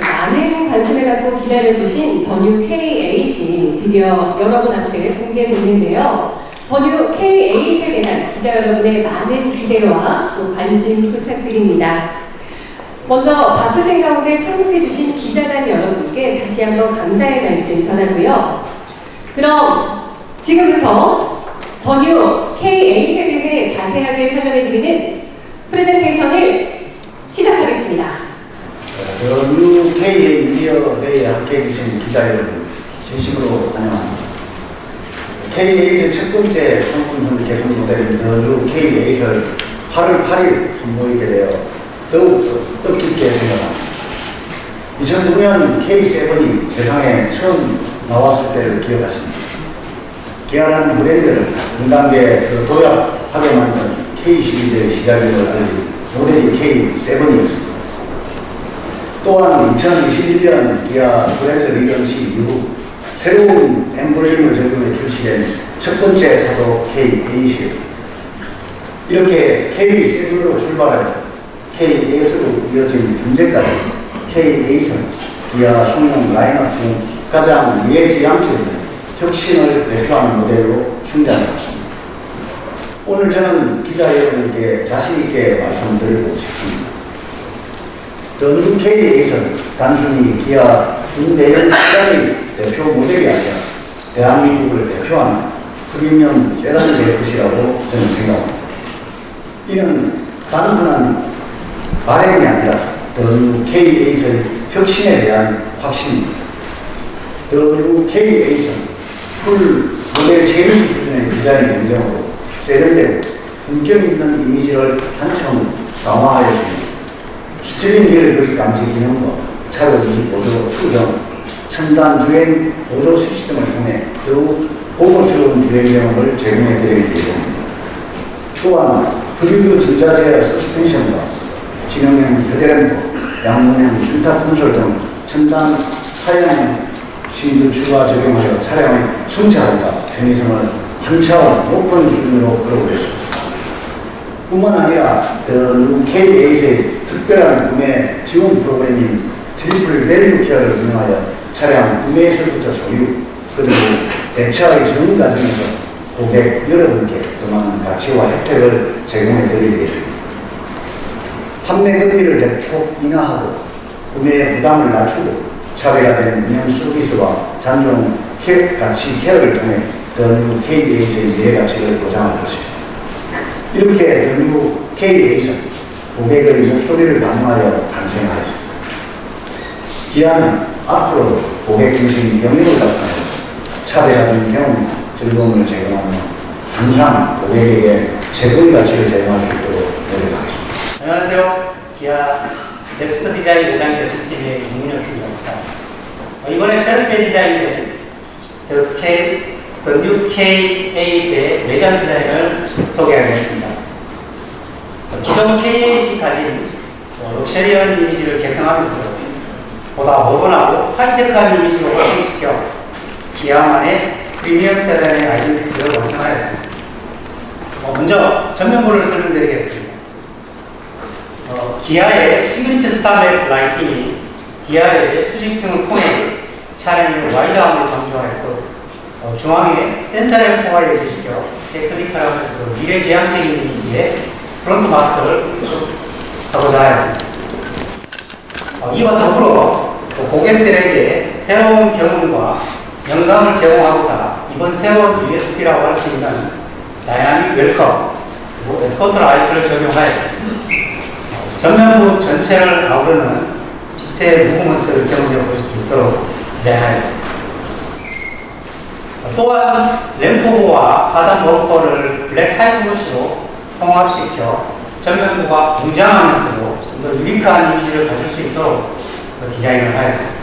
많은 관심을 갖고 기다려주신 더뉴 KAC 드디어 여러분 앞에 공개됐는데요. 더뉴 K8에 대한 기자 여러분의 많은 기대와 또 관심 부탁드립니다. 먼저 바쁘신 가운데 참석해주신 기자단 여러분께 다시 한번 감사의 말씀 전하고요. 그럼 지금부터 더뉴 K8에 대해 자세하게 설명해드리는 프레젠테이션을 시작하겠습니다. 그 UK의 미디어데이에 함께 해 주신 기자 여러분 진심으로 환영합니다. K8의 첫 번째 상품선 개선 모델인 The K8을 8월 8일 선보이게 되어 더욱 뜻깊게 생각합니다. 2009년 K7이 세상에 처음 나왔을 때를 기억하십니다. 기아라는 브랜드를 그 도약하게 만든 K 시리즈의 시작을 알린 모델이 K7이었습니다. 또한 2021년 기아 브랜드 리런치 이후 새로운 엠블렘을 적용해 출시된 첫 번째 차도 K8이었습니다. 이렇게 K7으로 출발하여 K8으로 이어진 현재까지 K8은 기아 성능 라인업 중 가장 미래지향적인 혁신을 대표하는 모델로 충전해왔습니다. 오늘 저는 기자 여러분께 자신있게 말씀드리고 싶습니다. 더뉴 K8은 단순히 기아 중대형 시장의 대표 모델이 아니라 대한민국을 대표하는 프리미엄 세단이 될 것이라고 저는 생각합니다. 이는 단순한 바램이 아니라 K8의 혁신에 대한 확신입니다. K8은 풀 모델 체인지 수준의 디자인 변경으로 세련되고 품격 있는 이미지를 한층 강화하였습니다. 스티링 휠그 감지 기능과 차로 25도 투정, 첨단 주행 보조 시스템을 통해 더욱 고급스러운 주행 경험을 제공해 드릴 예정입니다. 또한 흡입 전자제 서스펜션과 진영형 헤드램프, 양문형 실타 콘솔 등 첨단 사양 신도 추가 적용하여 차량의 순차함과 편의성을 한 차원 높은 수준으로 끌어올렸습니다. 뿐만 아니라 The K8의 특별한 구매 지원 프로그램인 트리플 밸류 케어를 운영하여 차량 구매에서부터 소유 그리고 대차의 전후 과정에서 고객 여러분께 더 많은 가치와 혜택을 제공해 드릴 예정입니다. 판매 금리를 대폭 인하하고 구매 부담을 낮추고 차별화된 운영 서비스와 잔존 케 가치 케어를 통해 더뉴 K8의 미래 가치를 보장할 것입니다. 이렇게 더뉴 K8은 고객의 목소리를 반영하여 탄생하였습니다. 기아는 앞으로도 고객 중심 경영을 답하여 차별화된 경험과 즐거움을 제공하며 항상 고객에게 최고의 가치를 제공할 수 있도록 노력하겠습니다. 안녕하세요. 기아 넥스트 디자인 매장 대표팀의 이문혁 팀장입니다. 어, 이번에 새롭게 디자인된 The K, The New K8의 매장 디자인을 소개하겠습니다. 어, 기존 K8이 가진 어, 럭셔리한 이미지를 개성하면서 보다 모던하고 하이테크한 이미지로 확장시켜 기아만의 프리미엄 세단의 아이덴티티를 완성하였습니다. 어, 먼저 전면부를 설명드리겠습니다. 어, 기아의 시그니처 스타백 라이팅이 기아의 수직성을 통해 차량의 와이드함을 강조하였고 어, 중앙에 센터램프가 연결시켜 테크니컬하면서도 미래지향적인 이미지의 프론트 마스크를 구축하고자 하였습니다. 어, 이와 더불어 또 고객들에게 새로운 경험과 영감을 제공하고자 이번 새로운 USB라고 할 수 있는 다이나믹 웰컴 그리고 에스코트 라이트를 적용하였습니다. 전면부 전체를 아우르는 빛의 무브먼트를 경험해 볼 수 있도록 디자인하였습니다. 또한 램프부와 하단 버퍼를 블랙 하이브시로 통합시켜 전면부가 웅장하면서도 좀 더 유니크한 이미지를 가질 수 있도록 디자인을 하였습니다.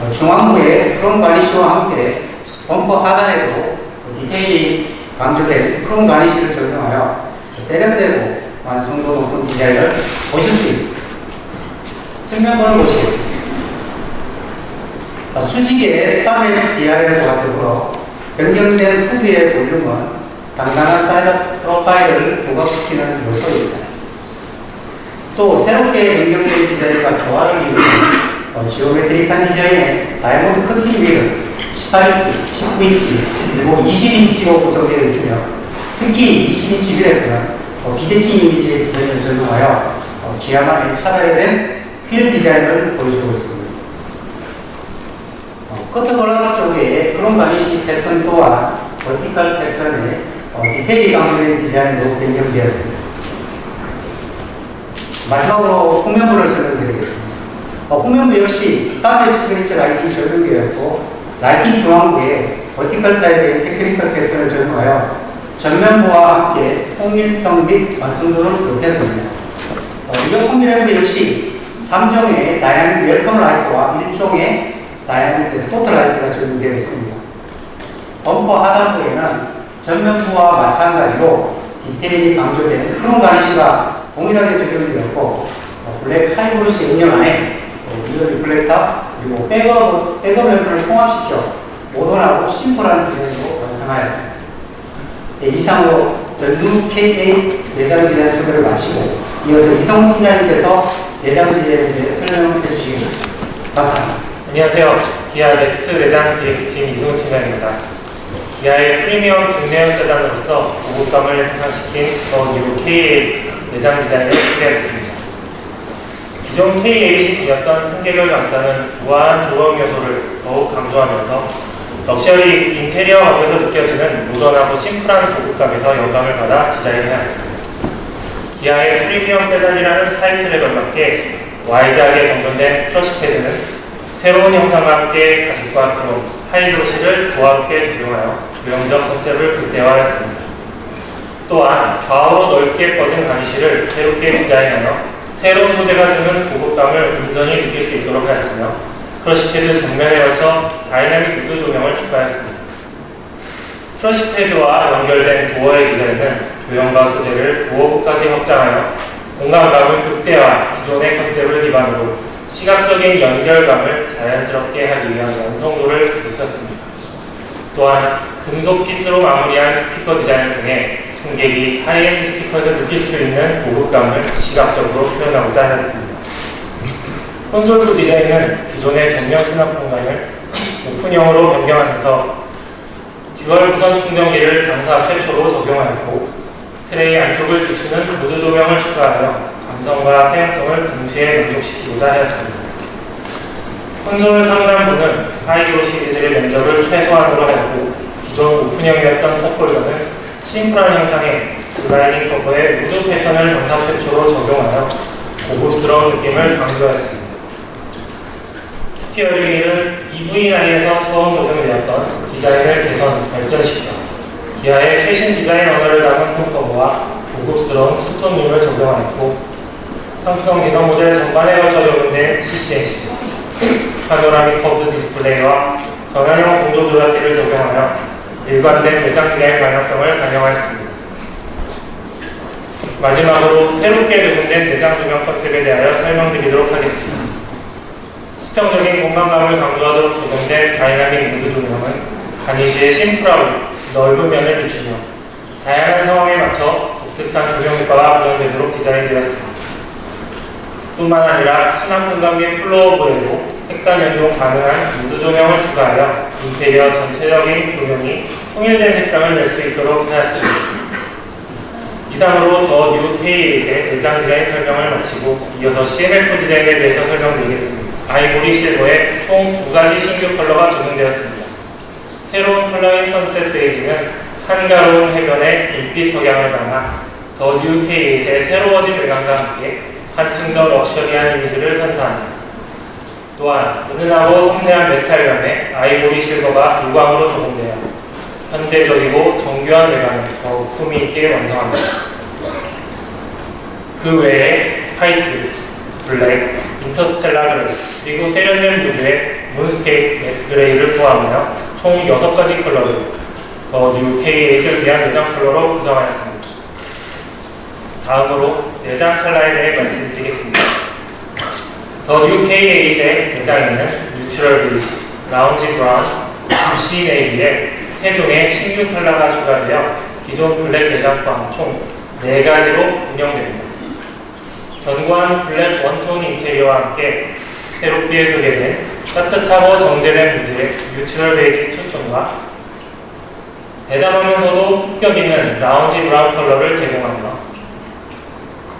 어, 중앙부에 크롬 가니쉬와 함께 범퍼 하단에도 디테일이 강조된 크롬 가니쉬를 적용하여 세련되고 완성도 높은 디자인을 보실 수 있습니다. 측면부를 보시겠습니다. 아, 수직의 스타맥 DRL과 더불어 변경된 후드의 볼륨은 당당한 사이드 프로파일을 부각시키는 요소입니다. 또 새롭게 변경된 디자인과 조화를 이루는 어, 지오메트릭한 디자인의 다이아몬드 커팅 휠은 18인치, 19인치, 그리고 20인치로 구성되어 있으며 특히 20인치 휠에서는 어, 비대칭 이미지의 디자인을 적용하여 어, 기아만의 차별화된 휠 디자인을 보여주고 있습니다. 어, 커트 글라스 쪽에 크롬 바니시 패턴 또한 버티컬 패턴의 어, 디테일이 강조된 디자인으로 변경되었습니다. 마지막으로 후면부를 설명드리겠습니다. 어, 후면부 역시 스타트 스크래치 라이팅이 적용되었고 라이팅 중앙부에 버티컬 타입의 테크니컬 패턴을 적용하여 전면부와 함께 통일성 및 완성도를 높였습니다. 어, 이번 콤비네이트 역시 3종의 다이나믹 웰컴 라이트와 1종의 다이나믹 스포트 라이트가 적용되어 있습니다. 범퍼 하단부에는 전면부와 마찬가지로 디테일이 강조되는 크롬 가니시가 동일하게 적용되었고 어, 블랙 하이브루시 응용 안에 어, 리어 리플렉터 그리고 백업, 백업 램프를 통합시켜 모던하고 심플한 디자인으로 완성하였습니다. 네, 이상으로 더 KA 내장 디자인 소개를 마치고 이어서 이성훈 팀장님께서 내장 디자인에 대해 설명해 주시겠습니다. 감사합니다. 안녕하세요. 기아 넥스트 내장 DX팀 이승훈 팀장입니다. 기아의 프리미엄 중내형 세단으로서 고급감을 향상시킨 더뉴 KA 내장 디자인을 소개하겠습니다. 기존 K8였던 승객을 감싸는 우아한 조형 요소를 더욱 강조하면서 럭셔리 인테리어 업에서 느껴지는 모던하고 심플한 고급감에서 영감을 받아 디자인해왔습니다. 기아의 프리미엄 세단이라는 타이틀에 걸맞게 와이드하게 정돈된 크러쉬 패드는 새로운 형상과 함께 가죽과 크롬, 하이브로시를 조화롭게 적용하여 조형적 컨셉을 극대화하였습니다. 또한 좌우로 넓게 뻗은 가니쉬를 새롭게 디자인하여 새로운 소재가 주는 고급감을 온전히 느낄 수 있도록 하였으며 크러쉬패드 정면에 걸쳐 다이나믹 무드 조명을 추가했습니다. 크러쉬패드와 연결된 도어의 디자인은 조형과 소재를 도어부까지 확장하여 공간감을 극대화, 기존의 컨셉을 기반으로 시각적인 연결감을 자연스럽게 하기 위한 완성도를 높였습니다. 또한 금속 피스로 마무리한 스피커 디자인을 통해 승객이 하이엔드 스피커에서 느낄 수 있는 고급감을 시각적으로 표현하고자 하였습니다. 콘솔부 디자인은 기존의 전면 수납 공간을 오픈형으로 변경하면서 듀얼 무선 충전기를 당사 최초로 적용하였고 트레이 안쪽을 비추는 보드 조명을 추가하여 감성과 사용성을 동시에 만족시키고자 하였습니다. 콘솔 상단부는 하이드로 시리즈의 면적을 최소한으로 하였고 기존 오픈형이었던 컵홀더는 심플한 형상의 드라이닝 커버에 무드 패턴을 당사 최초로 적용하여 고급스러운 느낌을 강조했습니다. 스티어링 휠은 EV9에서 처음 적용되었던 디자인을 개선, 발전시켜 기아의 최신 디자인 언어를 담은 홈커버와 고급스러운 수톤림을 적용하였고 삼성 기성 모델 전반에 걸쳐 적용된 CCNC, 파노라믹 커브 디스플레이와 전환형 공조 조작기를 적용하여 일관된 내장 디자인 방향성을 반영하였습니다. 마지막으로 새롭게 적용된 내장 조명 컨셉에 대하여 설명드리도록 하겠습니다. 수평적인 공간감을 강조하도록 적용된 다이나믹 무드 조명은 가니시의 심플하고 넓은 면을 비추며 다양한 상황에 맞춰 독특한 조명 효과가 구현되도록 디자인되었습니다. 뿐만 아니라 수납 공간 및 플로어부에도 색상 연동 가능한 무드 조명을 추가하여 인테리어 전체적인 조명이 통일된 색상을 낼 수 있도록 하였습니다. 이상으로 더뉴 K8의 내장 디자인 설명을 마치고 이어서 CMF 디자인에 대해서 설명드리겠습니다. 아이보리 실버에 총 두 가지 신규 컬러가 적용되었습니다. 새로운 컬러인 선셋 베이지는 한가로운 해변의 인빛 석양을 담아 더뉴 K8의 새로워진 외관과 함께 한층 더 럭셔리한 이미지를 선사합니다. 또한 은은하고 섬세한 메탈감에 아이보리 실버가 유광으로 적용되어 현대적이고 정교한 외관을 더욱 품위 있게 완성합니다. 그 외에 화이트, 블랙, 인터스텔라 그레이, 그리고 세련된 무드의 문스케이프 매트 그레이를 포함하여 총 6가지 컬러를 더뉴 K8을 위한 내장 컬러로 구성하였습니다. 다음으로 내장 컬러에 대해 말씀드리겠습니다. 더뉴 K8의 내장에는 뉴트럴 베이지, 라운지 브라운, 부시 네이비의 세 종의 신규 컬러가 추가되어 기존 블랙 내장 포함 총 4가지로 운영됩니다. 견고한 블랙 원톤 인테리어와 함께 새롭게 소개된 따뜻하고 정제된 무드의 뉴트럴 베이지 투톤과 대담하면서도 품격 있는 라운지 브라운 컬러를 제공하며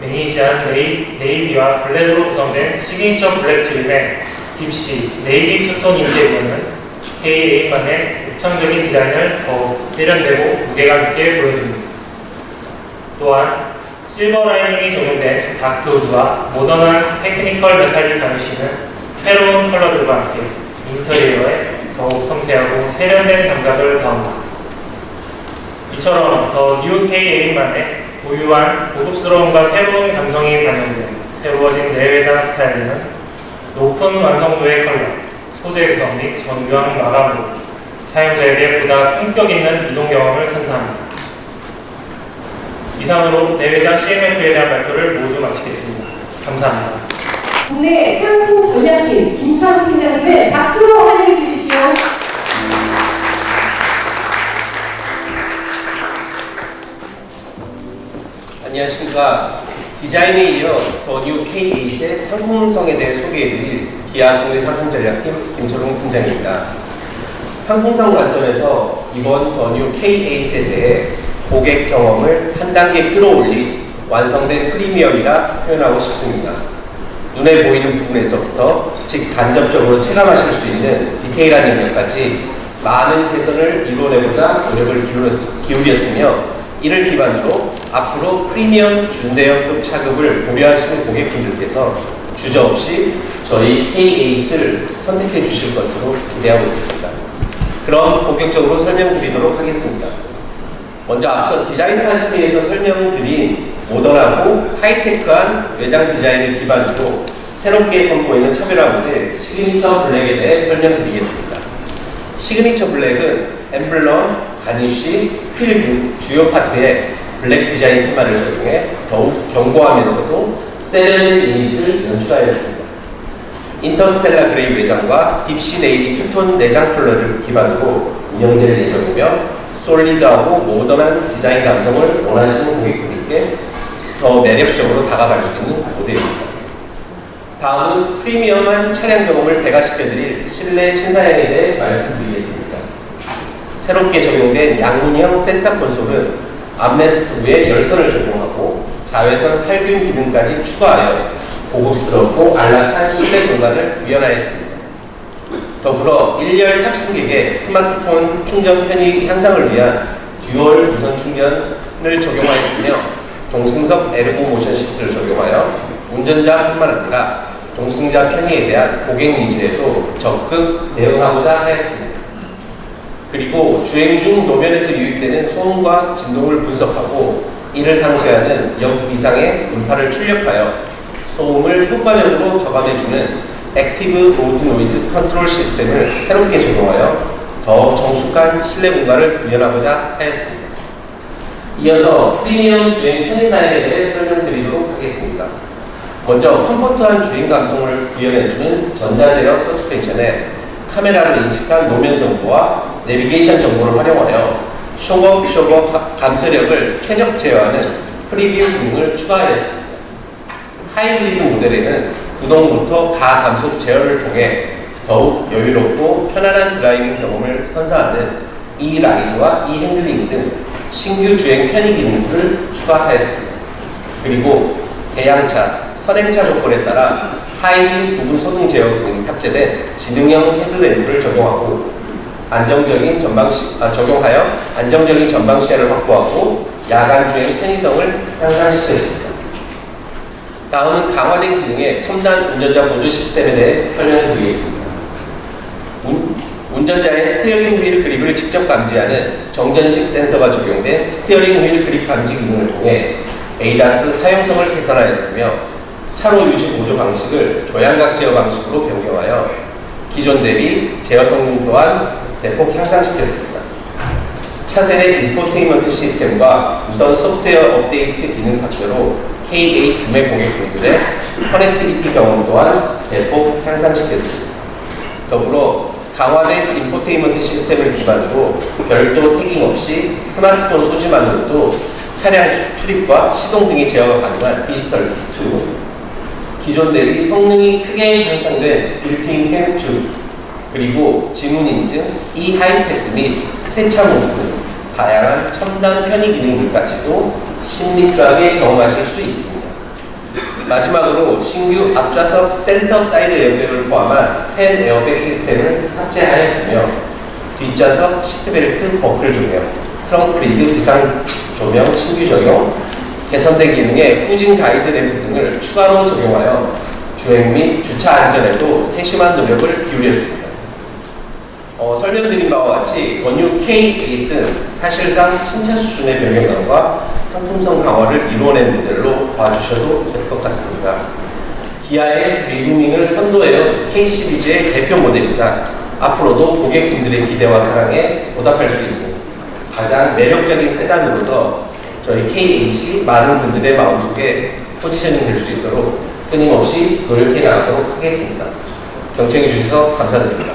매니시한 네이, 네이비와 블랙으로 구성된 시그니처 블랙 트림의 딥시 네이비 투톤 인테리어는 KA만의 독창적인 디자인을 더욱 세련되고 무게감 있게 보여줍니다. 또한 실버 라이닝이 적용된 다크 우드와 모던한 테크니컬 메탈릭 가니쉬는 새로운 컬러들과 함께 인테리어에 더욱 섬세하고 세련된 감각을 더합니다. 이처럼 더뉴 KA만의 고유한 고급스러움과 새로운 감성이 반영된 새로워진 내외장 스타일은 높은 완성도의 컬러, 소재 구성 및 정교한 마감으로 사용자에게 보다 품격 있는 이동 경험을 선사합니다. 이상으로 내외장 CMF에 대한 발표를 모두 마치겠습니다. 감사합니다. 국내 상품 전략팀 김찬우 팀장님을 박수로 환영해 주십시오. 안녕하십니까. 디자인에 이어 더뉴 K8의 상품성에 대해 소개해드릴 기아 국내 상품 전략팀 김철웅 팀장입니다. 상품성 관점에서 이번 더뉴 K8에 대해 고객 경험을 한 단계 끌어올린 완성된 프리미엄이라 표현하고 싶습니다. 눈에 보이는 부분에서부터 즉 간접적으로 체감하실 수 있는 디테일한 영역까지 많은 개선을 이뤄내고자 노력을 기울였- 기울였으며 이를 기반으로 앞으로 프리미엄 준대형급 차급을 고려하시는 고객분들께서 주저없이 저희 K-ACE를 선택해 주실 것으로 기대하고 있습니다. 그럼 본격적으로 설명드리도록 하겠습니다. 먼저 앞서 디자인 파트에서 설명드린 모던하고 하이테크한 외장 디자인을 기반으로 새롭게 선보이는 차별화 모델 시그니처 블랙에 대해 설명드리겠습니다. 시그니처 블랙은 엠블럼, 가니쉬, 휠 등 주요 파트에 블랙 디자인 테마를 적용해 더욱 견고하면서도 세련된 이미지를 연출하였습니다. 인터스텔라 그레이 외장과 딥시 네이비 투톤 내장 컬러를 기반으로 운영될 예정이며 솔리드하고 모던한 디자인 감성을 원하시는 고객분들께 더 매력적으로 다가갈 수 있는 모델입니다. 다음은 프리미엄한 차량 경험을 배가시켜드릴 실내 신사양에 대해 말씀드리겠습니다. 새롭게 적용된 양문형 센터 콘솔은 암레스트 위에 열선을 적용하고 자외선 살균 기능까지 추가하여 고급스럽고 안락한 실내 공간을 구현하였습니다. 더불어 1열 탑승객의 스마트폰 충전 편의 향상을 위한 듀얼 무선 충전을 적용하였으며 동승석 에르고 모션 시트를 적용하여 운전자뿐만 아니라 동승자 편의에 대한 고객 니즈에도 적극 대응하고자 하였습니다. 그리고 주행 중 노면에서 유입되는 소음과 진동을 분석하고 이를 상쇄하는 역 이상의 음파를 출력하여 소음을 효과적으로 저감해주는 액티브 로드 노이즈 컨트롤 시스템을 새롭게 적용하여 더 정숙한 실내 공간을 구현하고자 하였습니다. 이어서 프리미엄 주행 편의 사양에 대해 설명드리도록 하겠습니다. 먼저 컴포트한 주행 감성을 구현해주는 전자제어 서스펜션에 카메라를 인식한 노면 정보와 내비게이션 정보를 활용하여 가- 감소력을 최적 제어하는 프리뷰 기능을 추가하였습니다. 하이브리드 모델에는 구동 모터 가감속 제어를 통해 더욱 여유롭고 편안한 드라이빙 경험을 선사하는 이 라이드와 이 핸들링 등 신규 주행 편의 기능을 추가하였습니다. 그리고 대양차, 선행차 조건에 따라 하이빔 부분 소등 제어 기능이 탑재된 지능형 헤드램프를 적용하고 안정적인 전방 시, 아, 적용하여 안정적인 전방 시야를 확보하고 야간 주행 편의성을 향상시켰습니다. 다음은 강화된 기능의 첨단 운전자 보조 시스템에 대해 설명을 드리겠습니다. 운, 운전자의 스티어링 휠 그립을 직접 감지하는 정전식 센서가 적용된 스티어링 휠 그립 감지 기능을 통해 에이다스 사용성을 개선하였으며 차로 유지 보조 방식을 조향각 제어 방식으로 변경하여 기존 대비 제어 성능 또한 대폭 향상시켰습니다. 차세대 인포테인먼트 시스템과 무선 소프트웨어 업데이트 기능 탑재로 K8 구매 고객 분들의 커넥티비티 경험 또한 대폭 향상시켰습니다. 더불어 강화된 인포테인먼트 시스템을 기반으로 별도 태깅 없이 스마트폰 소지만으로도 차량 출입과 시동 등의 제어가 가능한 디지털 2, 기존 대비 성능이 크게 향상된 빌트인 캠2 그리고 지문 인증, 이 하이패스 및 세차 모드 등 다양한 첨단 편의 기능들까지도 신미스하게 경험하실 수 있습니다. 마지막으로 신규 앞좌석 센터 사이드 에어백을 포함한 10 에어백 시스템을 탑재하였으며 뒷좌석 시트벨트 버클 조명, 트렁크 리드 비상 조명 신규 적용, 개선된 기능의 후진 가이드 램프 등을 추가로 적용하여 주행 및 주차 안전에도 세심한 노력을 기울였습니다. 어, 설명드린 바와 같이 원유 K 에이스는 사실상 신차 수준의 변경감과 상품성 강화를 이루어낸 모델로 봐주셔도 될 것 같습니다. 기아의 리구밍을 선도해온 K 시리즈의 대표 모델이자 앞으로도 고객분들의 기대와 사랑에 보답할 수 있는 가장 매력적인 세단으로서 저희 KAC 많은 분들의 마음속에 포지셔닝 될 수 있도록 끊임없이 노력해 나가도록 하겠습니다. 경청해 주셔서 감사드립니다.